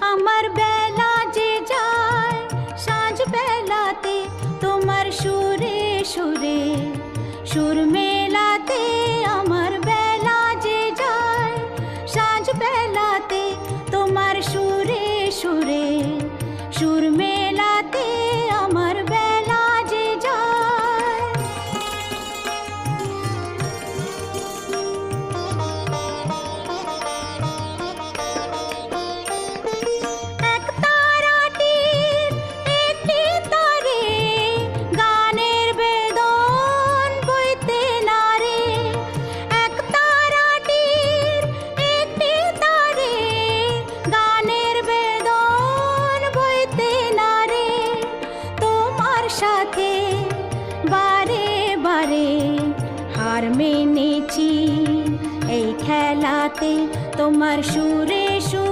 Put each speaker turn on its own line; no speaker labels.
আমার বেলা যে যায় সাঁঝ বেলাতে তোমার সুরে সুরে। সুর মেলাতে আমার বেলা যে যায় সাঁঝ বেলাতে তোমার সুরে সুরে। সাথে বারে বারে হার মেনেছি। এই খেলাতে তোমার সুরে সুরে